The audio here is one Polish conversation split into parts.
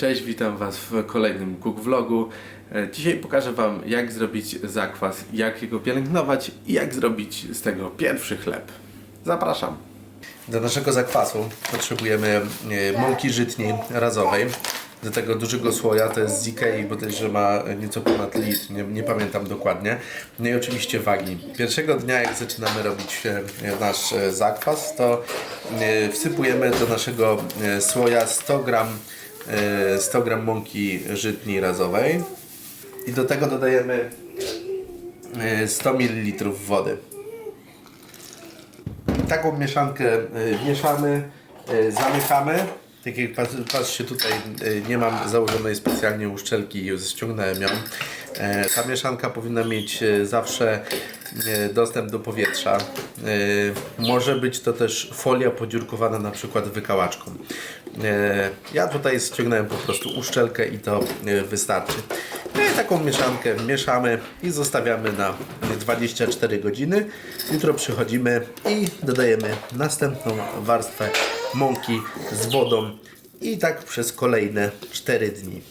Cześć, witam Was w kolejnym Cook Vlogu. E, Dzisiaj pokażę Wam jak zrobić zakwas, jak jego pielęgnować i jak zrobić z tego pierwszy chleb. Zapraszam. Do naszego zakwasu potrzebujemy e, mąki żytniej razowej. Do tego dużego słoja, to jest z Ikei, bo też, że ma nieco ponad litr, nie, nie pamiętam dokładnie. No i oczywiście wagi. Pierwszego dnia, jak zaczynamy robić e, nasz zakwas, to wsypujemy do naszego słoja 100 gram, 100 gram mąki żytniej razowej. I do tego dodajemy e, 100 ml wody. Taką mieszankę y, mieszamy, zamykamy. Tak jak patrzcie tutaj, nie mam założonej specjalnie uszczelki, ściągnąłem ją. E, Ta mieszanka powinna mieć y, zawsze y, dostęp do powietrza. Może być to też folia podziurkowana na przykład wykałaczką. E, Ja tutaj ściągnąłem po prostu uszczelkę i to wystarczy. No i taką mieszankę mieszamy i zostawiamy na 24 godziny. Jutro przychodzimy i dodajemy następną warstwę mąki z wodą i tak przez kolejne 4 dni.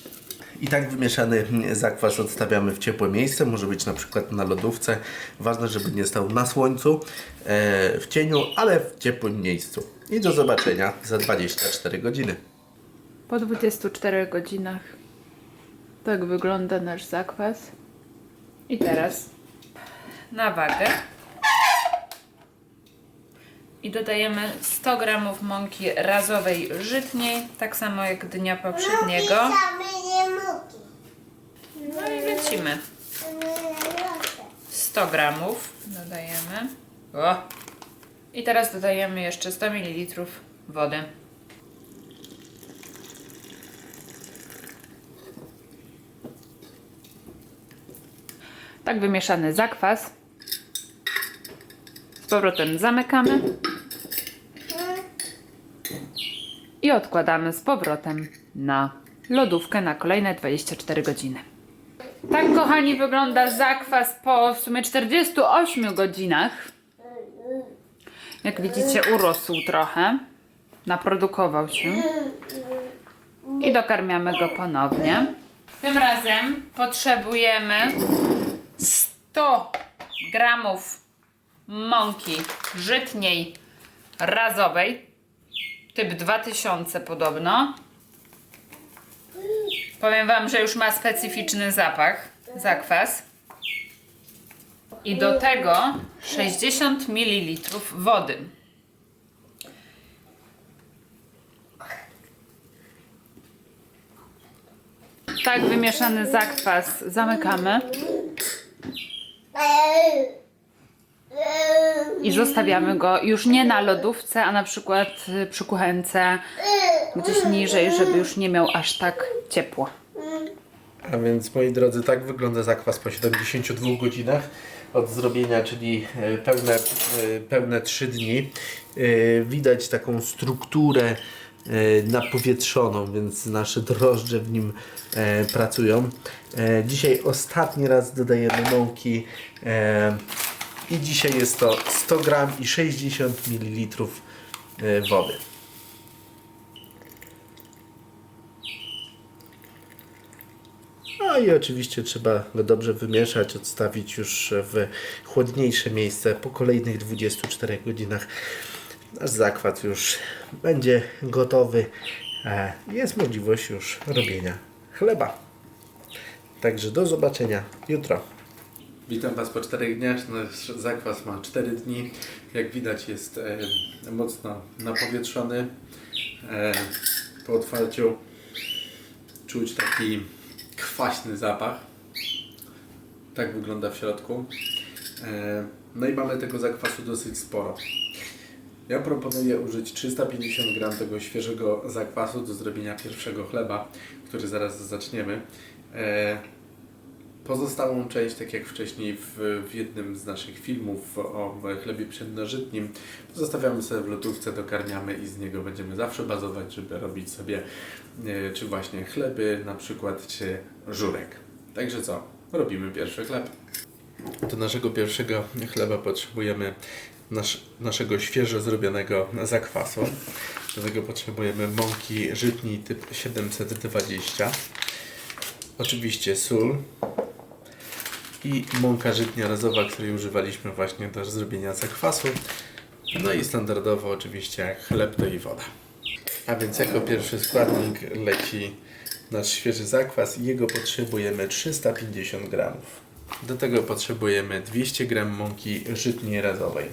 I tak wymieszany zakwas odstawiamy w ciepłe miejsce, może być na przykład na lodówce. Ważne, żeby nie stał na słońcu, e, w cieniu, ale w ciepłym miejscu. I do zobaczenia za 24 godziny. Po 24 godzinach tak wygląda nasz zakwas. I teraz na wagę. I dodajemy 100 g mąki razowej żytniej, tak samo jak dnia poprzedniego. Same nie muki. No i lecimy. 100 gramów dodajemy. O! I teraz dodajemy jeszcze 100 ml wody. Tak wymieszany zakwas. Z powrotem zamykamy. I odkładamy z powrotem na lodówkę na kolejne 24 godziny. Tak, kochani, wygląda zakwas po w sumie 48 godzinach. Jak widzicie, urosł trochę. Naprodukował się. I dokarmiamy go ponownie. Tym razem potrzebujemy 100 gramów mąki żytniej razowej. Typ 2000 podobno. Powiem Wam, że już ma specyficzny zapach, zakwas. I do tego 60 ml wody. Tak wymieszany zakwas zamykamy i zostawiamy go już nie na lodówce, a na przykład przy kuchence gdzieś niżej, żeby już nie miał aż tak ciepło. A więc moi drodzy, tak wygląda zakwas po 72 godzinach od zrobienia, czyli e, pełne, e, pełne 3 dni. E, Widać taką strukturę napowietrzoną, więc nasze drożdże w nim pracują. Dzisiaj ostatni raz dodajemy mąki i dzisiaj jest to 100 gram i 60 ml wody. I oczywiście trzeba go dobrze wymieszać, odstawić już w chłodniejsze miejsce po kolejnych 24 godzinach. Nasz zakład już będzie gotowy. E, Jest możliwość już robienia chleba. Także do zobaczenia jutro. Witam Was po 4 dniach. Nasz zakwas ma 4 dni. Jak widać jest e, mocno napowietrzony. E, po otwarciu czuć taki kwaśny zapach. Tak wygląda w środku. E, no i mamy tego zakwasu dosyć sporo. Ja proponuję użyć 350 gram tego świeżego zakwasu do zrobienia pierwszego chleba, który zaraz zaczniemy. Pozostałą część, tak jak wcześniej w, w jednym z naszych filmów o chlebie przednożytnim, zostawiamy sobie w lodówce, dokarmiamy i z niego będziemy zawsze bazować, żeby robić sobie e, czy właśnie chleby na przykład, czy żurek. Także co? Robimy pierwszy chleb. Do naszego pierwszego chleba potrzebujemy nasz, naszego świeżo zrobionego zakwasu. Do tego potrzebujemy mąki żytniej typ 720. Oczywiście sól i mąka żytnia razowa, której używaliśmy właśnie do zrobienia zakwasu. No i standardowo oczywiście chleb to i woda. A więc jako pierwszy składnik leci nasz świeży zakwas i jego potrzebujemy 350 gramów. Do tego potrzebujemy 200 gram mąki żytniej razowej.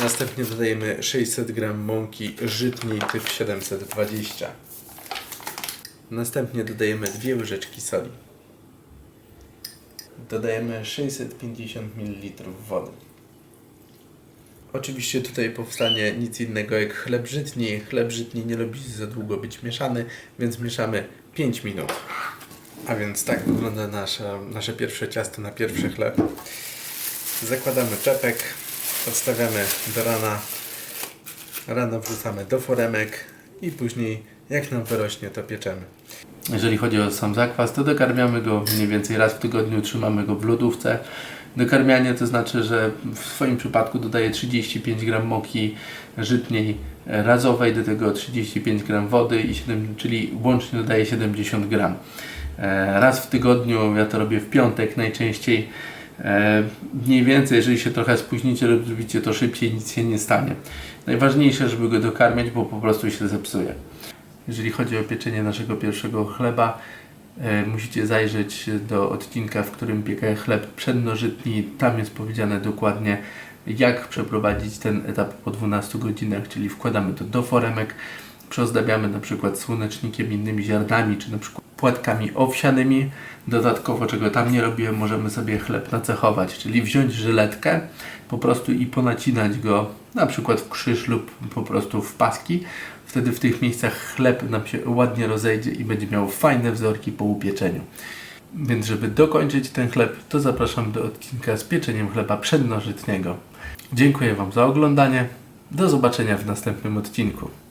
Następnie dodajemy 600 gram mąki żytniej typ 720. Następnie dodajemy 2 łyżeczki soli. Dodajemy 650 ml wody. Oczywiście tutaj powstanie nic innego jak chleb żytni. Chleb żytni nie lubi za długo być mieszany, więc mieszamy 5 minut. A więc tak wygląda nasze, nasze pierwsze ciasto na pierwszy chleb. Zakładamy czepek, odstawiamy do rana. Rano wrzucamy do foremek i później jak nam wyrośnie to pieczemy. Jeżeli chodzi o sam zakwas, to dokarmiamy go mniej więcej raz w tygodniu, trzymamy go w lodówce. Dokarmianie to znaczy, że w swoim przypadku dodaję 35 gram moki żytniej razowej, do tego 35 gram wody, i 7, czyli łącznie dodaję 70 gram. E, Raz w tygodniu, ja to robię w piątek najczęściej. E, Mniej więcej, jeżeli się trochę spóźnicie lub zrobicie to szybciej, nic się nie stanie. Najważniejsze, żeby go dokarmiać, bo po prostu się zepsuje. Jeżeli chodzi o pieczenie naszego pierwszego chleba, e, musicie zajrzeć do odcinka, w którym piekę chleb przednożytni. Tam jest powiedziane dokładnie, jak przeprowadzić ten etap po 12 godzinach, czyli wkładamy to do foremek, przyozdabiamy na przykład słonecznikiem, innymi ziarnami, czy na przykład płatkami owsianymi. Dodatkowo, czego tam nie robiłem, możemy sobie chleb nacechować, czyli wziąć żyletkę po prostu i ponacinać go na przykład w krzyż lub po prostu w paski. Wtedy w tych miejscach chleb nam się ładnie rozejdzie i będzie miał fajne wzorki po upieczeniu. Więc żeby dokończyć ten chleb, to zapraszam do odcinka z pieczeniem chleba przednożytniego. Dziękuję Wam za oglądanie. Do zobaczenia w następnym odcinku.